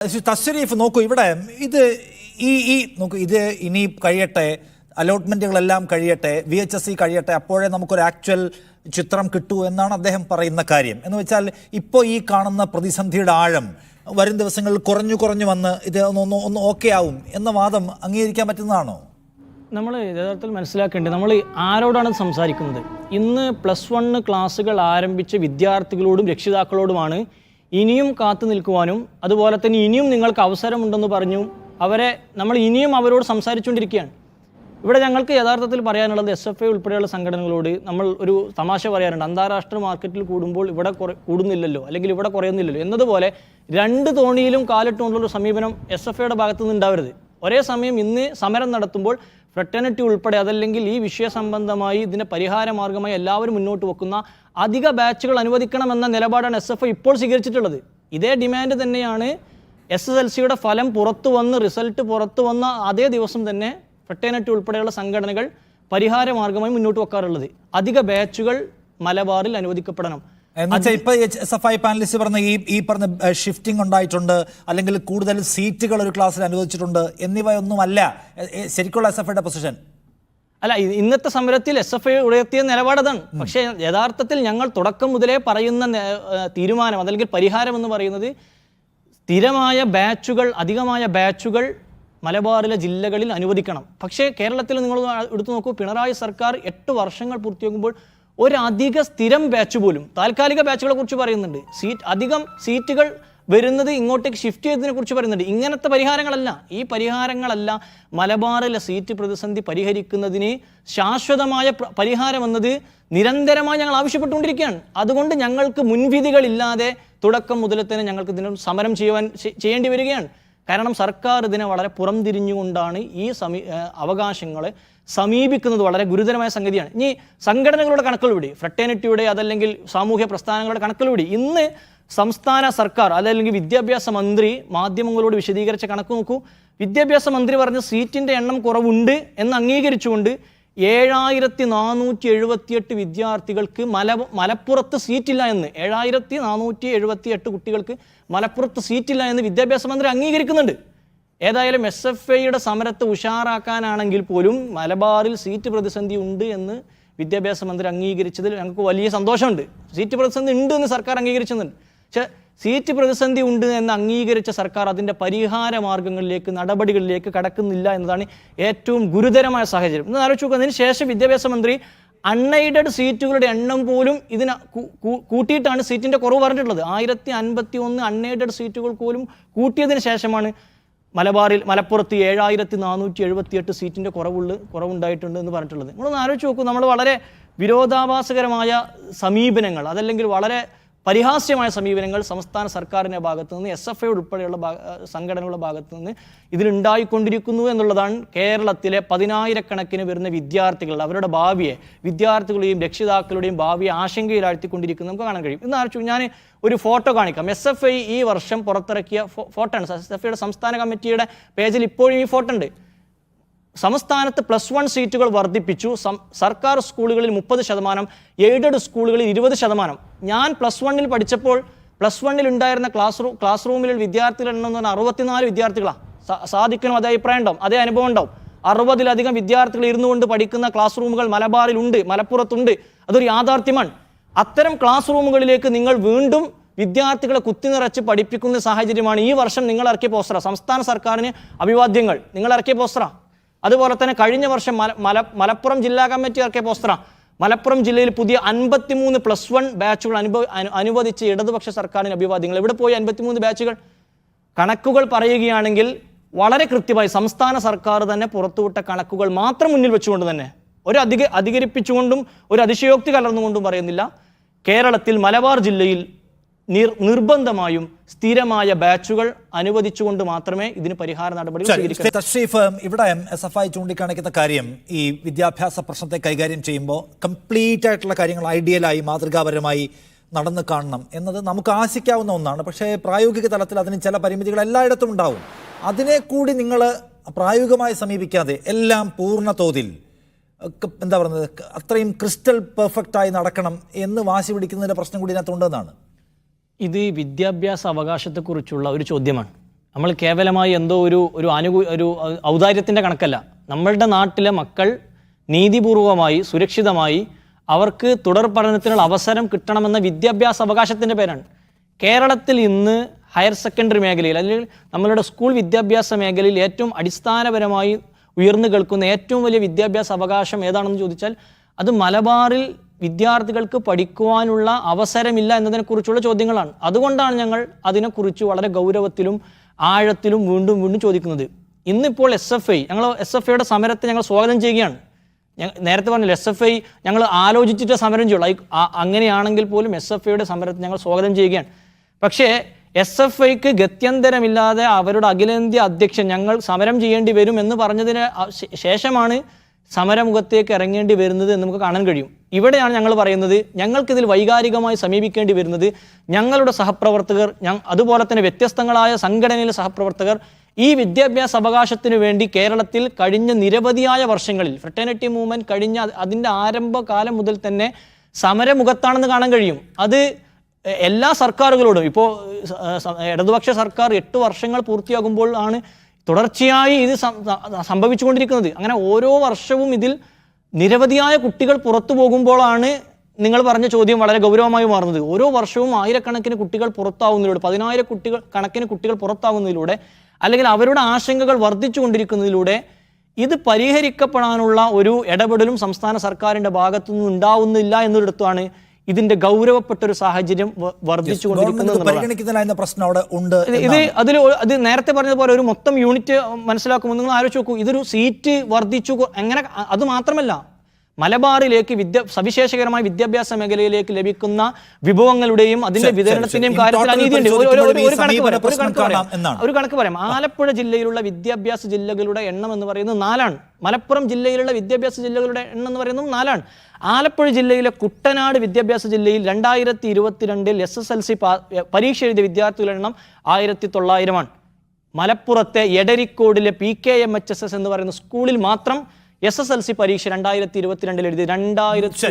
ശ്രീ തസ്രീഫ് നോക്കൂ ഇവിടെ ഇത് ഈ ഈ നോക്കൂ ഇത് ഇനി കഴിയട്ടെ അലോട്ട്മെന്റുകളെല്ലാം കഴിയട്ടെ വി എച്ച് എസ് സി കഴിയട്ടെ അപ്പോഴേ നമുക്കൊരു ആക്ച്വൽ ചിത്രം കിട്ടൂ എന്നാണ് അദ്ദേഹം പറയുന്ന കാര്യം. എന്ന് വെച്ചാൽ ഇപ്പോൾ ഈ കാണുന്ന പ്രതിസന്ധിയുടെ ആഴം വരും ദിവസങ്ങളിൽ കുറഞ്ഞു കുറഞ്ഞു വന്ന് ഇത് ഒന്ന് ഒന്ന് ഓക്കെ ആവും എന്ന വാദം അംഗീകരിക്കാൻ പറ്റുന്നതാണോ? നമ്മൾ യഥാർത്ഥത്തിൽ മനസ്സിലാക്കേണ്ടത് നമ്മൾ ആരോടാണ് സംസാരിക്കുന്നത്? ഇന്ന് പ്ലസ് വണ്ണ് ക്ലാസ്സുകൾ ആരംഭിച്ച വിദ്യാർത്ഥികളോടും രക്ഷിതാക്കളോടുമാണ് ഇനിയും കാത്തു നിൽക്കുവാനും അതുപോലെ തന്നെ ഇനിയും നിങ്ങൾക്ക് അവസരമുണ്ടെന്ന് പറഞ്ഞു അവരെ നമ്മൾ ഇനിയും അവരോട് സംസാരിച്ചുകൊണ്ടിരിക്കുകയാണ്. ഇവിടെ ഞങ്ങൾക്ക് യഥാർത്ഥത്തിൽ പറയാനുള്ളത് എസ് എഫ് ഐ ഉൾപ്പെടെയുള്ള സംഘടനകളോട് നമ്മൾ ഒരു തമാശ പറയാറുണ്ട്. അന്താരാഷ്ട്ര മാർക്കറ്റിൽ കൂടുമ്പോൾ ഇവിടെ കൂടുന്നില്ലല്ലോ അല്ലെങ്കിൽ ഇവിടെ കുറയുന്നില്ലല്ലോ. എന്നതുപോലെ രണ്ട് തോണിയിലും കാലിട്ടുകൊണ്ടുള്ള സമീപനം എസ് എഫ് ഐയുടെ ഭാഗത്തു നിന്ന് ഉണ്ടാവരുത് ഒരേ സമയം ഇന്ന് സമരം നടത്തുമ്പോൾ ഫ്രട്ടേണിറ്റി ഉൾപ്പെടെ അതല്ലെങ്കിൽ ഈ വിഷയ സംബന്ധമായി ഇതിന് പരിഹാര മാർഗമായി എല്ലാവരും മുന്നോട്ട് വെക്കുന്ന അധിക ബാച്ചുകൾ അനുവദിക്കണമെന്ന നിലപാടാണ് എസ് എഫ് ഇപ്പോൾ സ്വീകരിച്ചിട്ടുള്ളത്. ഇതേ ഡിമാൻഡ് തന്നെയാണ് എസ് എസ് എൽ സിയുടെ ഫലം പുറത്തു വന്ന് റിസൾട്ട് പുറത്തു വന്ന അതേ ദിവസം തന്നെ ഫ്രട്ടേണിറ്റി ഉൾപ്പെടെയുള്ള സംഘടനകൾ പരിഹാര മാർഗമായി മുന്നോട്ട് വെക്കാറുള്ളത്. അധിക ബാച്ചുകൾ മലബാറിൽ അനുവദിക്കപ്പെടണം. എന്നുവെച്ചാൽ ഇപ്പൊ സഫായി പാനലിസ്റ്റ് പറഞ്ഞ ഈ ഈ പറഞ്ഞ ഷിഫ്റ്റിംഗ് ഉണ്ടായിട്ടുണ്ട് അല്ലെങ്കിൽ കൂടുതൽ സീറ്റുകൾ ഒരു ക്ലാസ്സിൽ അനുവദിച്ചിട്ടുണ്ട് എന്നിവയൊന്നുമല്ല. ശരിക്കുള്ള എസ് എഫ് ഐയുടെ പൊസിഷൻ അല്ല ഇന്നത്തെ സമരത്തിൽ എസ് എഫ് ഐ ഉയർത്തിയ നിലപാടതാണ് പക്ഷേ യഥാർത്ഥത്തിൽ ഞങ്ങൾ തുടക്കം മുതലേ പറയുന്ന തീരുമാനം അതല്ലെങ്കിൽ പരിഹാരം എന്ന് പറയുന്നത് സ്ഥിരമായ ബാച്ചുകൾ അധികമായ ബാച്ചുകൾ മലബാറിലെ ജില്ലകളിൽ അനുവദിക്കണം. പക്ഷേ കേരളത്തിൽ നിങ്ങൾ എടുത്തു നോക്കൂ പിണറായി സർക്കാർ എട്ട് വർഷങ്ങൾ പൂർത്തിയാകുമ്പോൾ ഒരു അധിക സ്ഥിരം ബാച്ച് പോലും താൽക്കാലിക ബാച്ചുകളെ കുറിച്ച് പറയുന്നുണ്ട്. സീറ്റ് അധികം സീറ്റുകൾ വരുന്നത് ഇങ്ങോട്ടേക്ക് ഷിഫ്റ്റ് ചെയ്തതിനെ കുറിച്ച് പറയുന്നുണ്ട്. ഇങ്ങനത്തെ പരിഹാരങ്ങളല്ല. ഈ പരിഹാരങ്ങളല്ല മലബാറിലെ സീറ്റ് പ്രതിസന്ധി പരിഹരിക്കുന്നതിന് ശാശ്വതമായ പ്ര- പരിഹാരം എന്നത് നിരന്തരമായി ഞങ്ങൾ ആവശ്യപ്പെട്ടുകൊണ്ടിരിക്കുകയാണ്. അതുകൊണ്ട് ഞങ്ങൾക്ക് മുൻവിധികളില്ലാതെ തുടക്കം മുതൽ തന്നെ ഞങ്ങൾക്ക് ഇതിനും സമരം ചെയ്യുവാൻ ചെയ്യേണ്ടി വരികയാണ്. കാരണം സർക്കാർ ഇതിനെ വളരെ പുറംതിരിഞ്ഞുകൊണ്ടാണ് ഈ സമീ അവകാശങ്ങളെ സമീപിക്കുന്നത് വളരെ ഗുരുതരമായ സംഗതിയാണ്. ഇനി സംഘടനകളുടെ കണക്കിലൂടെ ഫ്രട്ടേണിറ്റിയുടെ അതല്ലെങ്കിൽ സാമൂഹ്യ പ്രസ്ഥാനങ്ങളുടെ കണക്കിലൂടെ ഇന്ന് സംസ്ഥാന സർക്കാർ അതല്ലെങ്കിൽ വിദ്യാഭ്യാസ മന്ത്രി മാധ്യമങ്ങളോട് വിശദീകരിച്ച കണക്ക് നോക്കൂ. വിദ്യാഭ്യാസ മന്ത്രി പറഞ്ഞ സീറ്റിന്റെ എണ്ണം കുറവുണ്ട് എന്ന് അംഗീകരിച്ചുകൊണ്ട് ഏഴായിരത്തി നാനൂറ്റി എഴുപത്തിയെട്ട് വിദ്യാർത്ഥികൾക്ക് മല മലപ്പുറത്ത് സീറ്റില്ല എന്ന്. ഏഴായിരത്തി നാനൂറ്റി എഴുപത്തി എട്ട് കുട്ടികൾക്ക് മലപ്പുറത്ത് സീറ്റില്ല എന്ന് വിദ്യാഭ്യാസ മന്ത്രി അംഗീകരിക്കുന്നുണ്ട്. ഏതായാലും എസ് എഫ് ഐയുടെ സമരത്തെ ഉഷാറാക്കാനാണെങ്കിൽ പോലും മലബാറിൽ സീറ്റ് പ്രതിസന്ധി ഉണ്ട് എന്ന് വിദ്യാഭ്യാസ മന്ത്രി അംഗീകരിച്ചതിൽ ഞങ്ങൾക്ക് വലിയ സന്തോഷമുണ്ട്. സീറ്റ് പ്രതിസന്ധി ഉണ്ട് എന്ന് സർക്കാർ അംഗീകരിച്ചിട്ടുണ്ട്. പക്ഷേ സീറ്റ് പ്രതിസന്ധി ഉണ്ട് എന്ന് അംഗീകരിച്ച സർക്കാർ അതിന്റെ പരിഹാര മാർഗങ്ങളിലേക്ക് നടപടികളിലേക്ക് കടക്കുന്നില്ല എന്നതാണ് ഏറ്റവും ഗുരുതരമായ സാഹചര്യം. എന്ന് ആലോചിച്ച് നോക്കുക അതിന് ശേഷം വിദ്യാഭ്യാസ മന്ത്രി അൺഎയ്ഡഡ് സീറ്റുകളുടെ എണ്ണം പോലും ഇതിന് കൂട്ടിയിട്ടാണ് സീറ്റിന്റെ കുറവ് പറഞ്ഞിട്ടുള്ളത്. ആയിരത്തി അൻപത്തി ഒന്ന് അൺഎയ്ഡഡ് സീറ്റുകൾ പോലും കൂട്ടിയതിന് ശേഷമാണ് മലബാറിൽ മലപ്പുറത്ത് ഏഴായിരത്തി നാനൂറ്റി എഴുപത്തിയെട്ട് സീറ്റിന്റെ കുറവുള്ള കുറവുണ്ടായിട്ടുണ്ട് എന്ന് പറഞ്ഞിട്ടുള്ളത്. നമ്മളൊന്ന് ആലോചിച്ച് നോക്കൂ നമ്മൾ വളരെ വിരോധാഭാസകരമായ സമീപനങ്ങൾ അതല്ലെങ്കിൽ വളരെ പരിഹാസ്യമായ സമീപനങ്ങൾ സംസ്ഥാന സർക്കാരിന്റെ ഭാഗത്തു നിന്ന് എസ് എഫ് ഐ ഉൾപ്പെടെയുള്ള സംഘടനകളുടെ ഭാഗത്തു നിന്ന് ഇതിലുണ്ടായിക്കൊണ്ടിരിക്കുന്നു എന്നുള്ളതാണ് കേരളത്തിലെ പതിനായിരക്കണക്കിന് വരുന്ന വിദ്യാർത്ഥികൾ അവരുടെ ഭാവിയെ വിദ്യാർത്ഥികളുടെയും രക്ഷിതാക്കളുടെയും ഭാവിയെ ആശങ്കയിലാഴ്ത്തിക്കൊണ്ടിരിക്കുന്നത് നമുക്ക് കാണാൻ കഴിയും. ആലോചിച്ചു ഞാൻ ഒരു ഫോട്ടോ കാണിക്കാം. എസ് എഫ് ഐ ഈ വർഷം പുറത്തിറക്കിയ ഫോട്ടോ ആണ് എസ് എഫ് ഐയുടെ സംസ്ഥാന കമ്മിറ്റിയുടെ പേജിൽ ഇപ്പോഴും ഈ ഫോട്ടോ ഉണ്ട്. സംസ്ഥാനത്ത് പ്ലസ് വൺ സീറ്റുകൾ വർദ്ധിപ്പിച്ചു. സർക്കാർ സ്കൂളുകളിൽ മുപ്പത് ശതമാനം എയ്ഡഡ് സ്കൂളുകളിൽ ഇരുപത് ശതമാനം. ഞാൻ പ്ലസ് വണ്ണിൽ പഠിച്ചപ്പോൾ പ്ലസ് വണ്ണിൽ ഉണ്ടായിരുന്ന ക്ലാസ് റൂം ക്ലാസ് റൂമിൽ വിദ്യാർത്ഥികൾ എന്ന് പറഞ്ഞാൽ അറുപത്തിനാല് വിദ്യാർത്ഥികളാണ് സാധിക്കണം അതേ അഭിപ്രായം ഉണ്ടാവും അതേ അനുഭവം ഉണ്ടാവും. അറുപതിലധികം വിദ്യാർത്ഥികൾ ഇരുന്നു കൊണ്ട് പഠിക്കുന്ന ക്ലാസ് റൂമുകൾ മലബാറിലുണ്ട് മലപ്പുറത്തുണ്ട്. അതൊരു യാഥാർത്ഥ്യമാണ്. അത്തരം ക്ലാസ് റൂമുകളിലേക്ക് നിങ്ങൾ വീണ്ടും വിദ്യാർത്ഥികളെ കുത്തിനിറച്ച് പഠിപ്പിക്കുന്ന സാഹചര്യമാണ് ഈ വർഷം നിങ്ങൾ ഇറക്കിയ പോസ്റ്ററ സംസ്ഥാന സർക്കാരിന് അഭിവാദ്യങ്ങൾ. നിങ്ങൾ ഇറക്കിയ പോസ്റ്ററ അതുപോലെ തന്നെ കഴിഞ്ഞ വർഷം മല മല മലപ്പുറം ജില്ലാ കമ്മിറ്റി ഇറക്കിയ പോസ്റ്ററ. മലപ്പുറം ജില്ലയിൽ പുതിയ അൻപത്തിമൂന്ന് പ്ലസ് വൺ ബാച്ചുകൾ അനുഭവ അനു- അനുവദിച്ച് ഇടതുപക്ഷ സർക്കാരിന് അഭിവാദ്യങ്ങൾ. ഇവിടെ പോയി അൻപത്തിമൂന്ന് ബാച്ചുകൾ കണക്കുകൾ പറയുകയാണെങ്കിൽ വളരെ കൃത്യമായി സംസ്ഥാന സർക്കാർ തന്നെ പുറത്തുവിട്ട കണക്കുകൾ മാത്രം മുന്നിൽ വെച്ചുകൊണ്ട് തന്നെ ഒരു അധിക അധികരിപ്പിച്ചുകൊണ്ടും ഒരു അതിശയോക്തി കലർന്നുകൊണ്ടും പറയുന്നില്ല. കേരളത്തിൽ മലബാർ ജില്ലയിൽ നിർ നിർബന്ധമായും സ്ഥിരമായ ബാച്ചുകൾ അനുവദിച്ചുകൊണ്ട് മാത്രമേ ഇതിന് പരിഹാര നടപടി തഷ്രീഫ് ഇവിടെ എസ് എഫ് ഐ ചൂണ്ടിക്കാണിക്കുന്ന കാര്യം ഈ വിദ്യാഭ്യാസ പ്രശ്നത്തെ കൈകാര്യം ചെയ്യുമ്പോൾ കംപ്ലീറ്റ് ആയിട്ടുള്ള കാര്യങ്ങൾ ഐഡിയലായി മാതൃകാപരമായി നടന്നു കാണണം എന്നത് നമുക്ക് ആശിക്കാവുന്ന ഒന്നാണ്. പക്ഷേ പ്രായോഗിക തലത്തിൽ അതിന് ചില പരിമിതികൾ എല്ലായിടത്തും ഉണ്ടാവും. അതിനെ കൂടി നിങ്ങൾ പ്രായോഗികമായി സമീപിക്കാതെ എല്ലാം പൂർണ തോതിൽ എന്താ പറയുന്നത് അത്രയും ക്രിസ്റ്റൽ പെർഫെക്റ്റ് ആയി നടക്കണം എന്ന് വാശി പിടിക്കുന്നതിന്റെ പ്രശ്നം കൂടി ഇതിനകത്തുണ്ടെന്നാണ് ഇത് വിദ്യാഭ്യാസ അവകാശത്തെക്കുറിച്ചുള്ള ഒരു ചോദ്യമാണ്. നമ്മൾ കേവലമായി എന്തോ ഒരു ഒരു അനുകൂ ഒരു ഔദാര്യത്തിന്റെ കണക്കല്ല. നമ്മളുടെ നാട്ടിലെ മക്കൾ നീതിപൂർവമായി സുരക്ഷിതമായി അവർക്ക് തുടർ പഠനത്തിനുള്ള അവസരം കിട്ടണമെന്ന വിദ്യാഭ്യാസ അവകാശത്തിന്റെ പേരാണ്. കേരളത്തിൽ ഇന്ന് ഹയർ സെക്കൻഡറി മേഖലയിൽ അല്ലെങ്കിൽ നമ്മളുടെ സ്കൂൾ വിദ്യാഭ്യാസ മേഖലയിൽ ഏറ്റവും അടിസ്ഥാനപരമായി ഉയർന്നു കേൾക്കുന്ന ഏറ്റവും വലിയ വിദ്യാഭ്യാസ അവകാശം ഏതാണെന്ന് ചോദിച്ചാൽ അത് മലബാറിൽ വിദ്യാർത്ഥികൾക്ക് പഠിക്കുവാനുള്ള അവസരമില്ല എന്നതിനെക്കുറിച്ചുള്ള ചോദ്യങ്ങളാണ്. അതുകൊണ്ടാണ് ഞങ്ങൾ അതിനെക്കുറിച്ച് വളരെ ഗൗരവത്തിലും ആഴത്തിലും വീണ്ടും വീണ്ടും ചോദിക്കുന്നത്. ഇന്നിപ്പോൾ എസ് എഫ് ഐ ഞങ്ങൾ എസ് എഫ് ഐയുടെ സമരത്തെ ഞങ്ങൾ സ്വാഗതം ചെയ്യുകയാണ്. നേരത്തെ പറഞ്ഞില്ല എസ് എഫ് ഐ ഞങ്ങൾ ആലോചിച്ചിട്ട് സമരം ചെയ്യുള്ളൂ. അങ്ങനെയാണെങ്കിൽ പോലും എസ് എഫ് ഐയുടെ സമരത്തെ ഞങ്ങൾ സ്വാഗതം ചെയ്യുകയാണ്. പക്ഷേ എസ് എഫ് ഐക്ക് ഗത്യന്തരമില്ലാതെ അവരുടെ അഖിലേന്ത്യാ അധ്യക്ഷൻ ഞങ്ങൾ സമരം ചെയ്യേണ്ടി വരും എന്ന് പറഞ്ഞതിന് ശേഷമാണ് സമരമുഖത്തേക്ക് ഇറങ്ങേണ്ടി വരുന്നത് എന്ന് നമുക്ക് കാണാൻ കഴിയും. ഇവിടെയാണ് ഞങ്ങൾ പറയുന്നത് ഞങ്ങൾക്കിതിൽ വൈകാരികമായി സമീപിക്കേണ്ടി വരുന്നത് ഞങ്ങളുടെ സഹപ്രവർത്തകർ അതുപോലെ തന്നെ വ്യത്യസ്തങ്ങളായ സംഘടനയിലെ സഹപ്രവർത്തകർ ഈ വിദ്യാഭ്യാസ അവകാശത്തിന് വേണ്ടി കേരളത്തിൽ കഴിഞ്ഞ നിരവധിയായ വർഷങ്ങളിൽ ഫ്രട്ടേണിറ്റി മൂവ്മെന്റ് കഴിഞ്ഞ അത് അതിന്റെ ആരംഭകാലം മുതൽ തന്നെ സമരമുഖത്താണെന്ന് കാണാൻ കഴിയും. അത് എല്ലാ സർക്കാരുകളോടും ഇപ്പോൾ ഇടതുപക്ഷ സർക്കാർ എട്ട് വർഷങ്ങൾ പൂർത്തിയാകുമ്പോൾ ആണ് തുടർച്ചയായി ഇത് സംഭവിച്ചുകൊണ്ടിരിക്കുന്നത്. അങ്ങനെ ഓരോ വർഷവും ഇതിൽ നിരവധിയായ കുട്ടികൾ പുറത്തു പോകുമ്പോഴാണ് നിങ്ങൾ പറഞ്ഞ ചോദ്യം വളരെ ഗൗരവമായി മാറുന്നത്. ഓരോ വർഷവും ആയിരക്കണക്കിന് കുട്ടികൾ പുറത്താവുന്നതിലൂടെ പതിനായിരം കുട്ടികൾ കണക്കിന് കുട്ടികൾ പുറത്താവുന്നതിലൂടെ അല്ലെങ്കിൽ അവരുടെ ആശങ്കകൾ വർദ്ധിച്ചുകൊണ്ടിരിക്കുന്നതിലൂടെ ഇത് പരിഹരിക്കപ്പെടാനുള്ള ഒരു ഇടപെടലും സംസ്ഥാന സർക്കാരിന്റെ ഭാഗത്തുനിന്ന് ഉണ്ടാവുന്നില്ല എന്നൊരിടത്താണ് ഇതിന്റെ ഗൗരവപ്പെട്ട ഒരു സാഹചര്യം വർദ്ധിച്ചു കൊണ്ടിരിക്കുന്നത് വർദ്ധിച്ചുകൊണ്ടിരിക്കുന്നത് ഇത് അതിൽ അത് നേരത്തെ പറഞ്ഞതുപോലെ ഒരു മൊത്തം യൂണിറ്റ് മനസ്സിലാക്കുമ്പോൾ നിങ്ങൾ ആലോചിച്ച് നോക്കൂ ഇതൊരു സീറ്റ് വർദ്ധിച്ചു എങ്ങനെ അത് മാത്രമല്ല മലബാറിലേക്ക് വിദ്യ സവിശേഷകരമായ വിദ്യാഭ്യാസ മേഖലയിലേക്ക് ലഭിക്കുന്ന വിഭവങ്ങളുടെയും അതിന്റെ വിതരണത്തിന്റെയും കാര്യത്തിൽ അനീതിയുണ്ട് ഒരു കണക്ക് പറയാം. ആലപ്പുഴ ജില്ലയിലുള്ള വിദ്യാഭ്യാസ ജില്ലകളുടെ എണ്ണം എന്ന് പറയുന്നത് നാലാണ്. മലപ്പുറം ജില്ലയിലുള്ള വിദ്യാഭ്യാസ ജില്ലകളുടെ എണ്ണം എന്ന് പറയുന്നത് നാലാണ്. ആലപ്പുഴ ജില്ലയിലെ കുട്ടനാട് വിദ്യാഭ്യാസ ജില്ലയിൽ രണ്ടായിരത്തി ഇരുപത്തിരണ്ടിൽ എസ് എസ് എൽ സി പരീക്ഷ എഴുതിയ വിദ്യാർത്ഥികളുടെ എണ്ണം ആയിരത്തി തൊള്ളായിരമാണ് മലപ്പുറത്തെ എടരിക്കോടിലെ P K M H S S എന്ന് പറയുന്ന സ്കൂളിൽ മാത്രം എസ് എസ് എൽ സി പരീക്ഷ രണ്ടായിരത്തി ഇരുപത്തിരണ്ടിൽ എഴുതി രണ്ടായിരത്തി